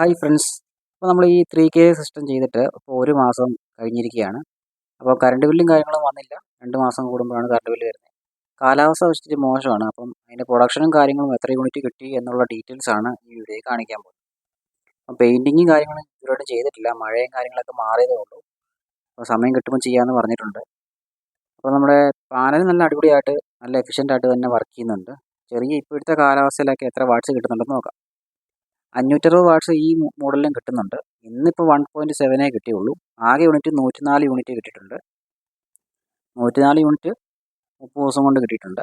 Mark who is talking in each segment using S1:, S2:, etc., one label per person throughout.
S1: Hi friends. അപ്പോൾ നമ്മൾ ഈ ത്രീ കെ സിസ്റ്റം ചെയ്തിട്ട് ഇപ്പോൾ ഒരു മാസം കഴിഞ്ഞിരിക്കുകയാണ്. അപ്പോൾ കറണ്ട് ബില്ലും കാര്യങ്ങളും വന്നില്ല. രണ്ട് മാസം കൂടുമ്പോഴാണ് കറണ്ട് ബില്ല് വരുന്നത്. കാലാവസ്ഥ വെച്ചിട്ട് മോശമാണ്. അപ്പം അതിന്റെ പ്രൊഡക്ഷനും കാര്യങ്ങളും എത്ര യൂണിറ്റ് കിട്ടി എന്നുള്ള ഡീറ്റെയിൽസ് ആണ് ഈ വീഡിയോയിൽ കാണിക്കാൻ പോകുന്നത്. അപ്പം പെയിന്റിങ്ങും കാര്യങ്ങളും ഇതുവരെ ചെയ്തിട്ടില്ല. മഴയും കാര്യങ്ങളൊക്കെ മാറിയതേ ഉള്ളൂ. അപ്പോൾ സമയം കിട്ടുമ്പോൾ ചെയ്യാമെന്ന് പറഞ്ഞിട്ടുണ്ട്. അപ്പോൾ നമ്മുടെ പാനൽ നല്ല അടിപൊളിയായിട്ട് നല്ല എഫിഷ്യന്റ് ആയിട്ട് തന്നെ വർക്ക് ചെയ്യുന്നുണ്ട്. ചെറിയ ഇപ്പോഴത്തെ കാലാവസ്ഥയിലൊക്കെ എത്ര വാട്ട്സ് കിട്ടുന്നുണ്ടെന്ന് നോക്കാം. അഞ്ഞൂറ്ററുപത് വാട്ട്സ് ഈ മോഡലിലും കിട്ടുന്നുണ്ട്. ഇന്നിപ്പോൾ വൺ പോയിന്റ് സെവനേ കിട്ടിയുള്ളൂ. ആകെ യൂണിറ്റ് നൂറ്റിനാല് യൂണിറ്റ് കിട്ടിയിട്ടുണ്ട്. നൂറ്റിനാല് യൂണിറ്റ് മുപ്പത് ദിവസം കൊണ്ട് കിട്ടിയിട്ടുണ്ട്.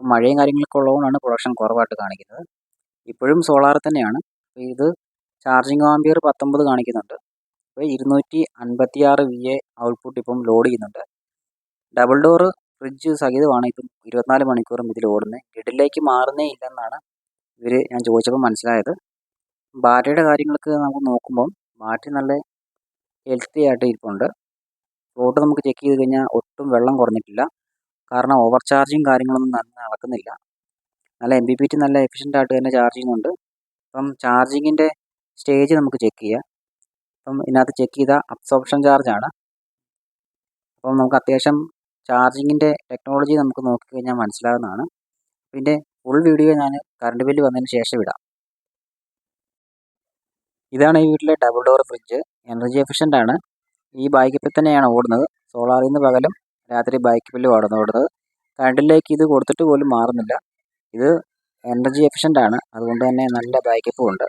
S1: മഴയും കാര്യങ്ങളൊക്കെ ഉള്ളതുകൊണ്ടാണ് പ്രൊഡക്ഷൻ കുറവായിട്ട് കാണിക്കുന്നത്. ഇപ്പോഴും സോളാർ തന്നെയാണ്. ഇത് ചാർജിങ് ആംബിയർ പത്തൊമ്പത് കാണിക്കുന്നുണ്ട്. അപ്പോൾ ഇരുന്നൂറ്റി അൻപത്തിയാറ് വി എ ഔട്ട്പുട്ട് ഇപ്പം ലോഡ് ചെയ്യുന്നുണ്ട്. ഡബിൾ ഡോറ് ഫ്രിഡ്ജ് സഹിതമാണ് ഇപ്പം ഇരുപത്തിനാല് മണിക്കൂറും ഇതിൽ ഓടുന്നത്. ഗ്രിഡിലേക്ക് മാറുന്നേ ഇല്ലെന്നാണ് ഇവർ ഞാൻ ചോദിച്ചപ്പോൾ മനസ്സിലായത്. ബാറ്റയുടെ കാര്യങ്ങളൊക്കെ നമുക്ക് നോക്കുമ്പം ബാറ്ററി നല്ല ഹെൽത്തി ആയിട്ട് ഇരിപ്പുണ്ട്. ഫ്ലോട്ട് നമുക്ക് ചെക്ക് ചെയ്ത് കഴിഞ്ഞാൽ ഒട്ടും വെള്ളം കുറഞ്ഞിട്ടില്ല. കാരണം ഓവർ ചാർജിങ് കാര്യങ്ങളൊന്നും നടക്കുന്നില്ല. നല്ല എം ബി പി ടി നല്ല എഫിഷ്യന്റ് ആയിട്ട് തന്നെ ചാർജ് ചെയ്യുന്നുണ്ട് അപ്പം ചാർജിങ്ങിന്റെ സ്റ്റേജ് നമുക്ക് ചെക്ക് ചെയ്യാം. അപ്പം ഇതിനകത്ത് ചെക്ക് ചെയ്ത അബ്സോർപ്ഷൻ ചാർജാണ് അപ്പം നമുക്ക് അത്യാവശ്യം ചാർജിങ്ങിന്റെ ടെക്നോളജി നമുക്ക് നോക്കിക്കഴിഞ്ഞാൽ മനസ്സിലാകുന്നതാണ് ഇതിന്റെ ഫുൾ വീഡിയോ ഞാൻ കറണ്ട് ബില്ല് വന്നതിന് ശേഷം ഇടാം. ഇതാണ് ഈ വീട്ടിലെ double door fridge energy efficient ആണ്. ഈ ബൈക്കിൽ തന്നെയാണ് ഓടുന്നത്. സോളാറിൽ നിന്ന് പകലും രാത്രി ബൈക്ക് ബില്ല് ഓടുന്നു ഓടുന്നത്. കറണ്ടിലേക്ക് ഇത് കൊടുത്തിട്ട് പോലും മാറുന്നില്ല. ഇത് എനർജി എഫിഷ്യന്റ് ആണ്. അതുകൊണ്ട് തന്നെ നല്ല ബാക്കപ്പും ഉണ്ട്.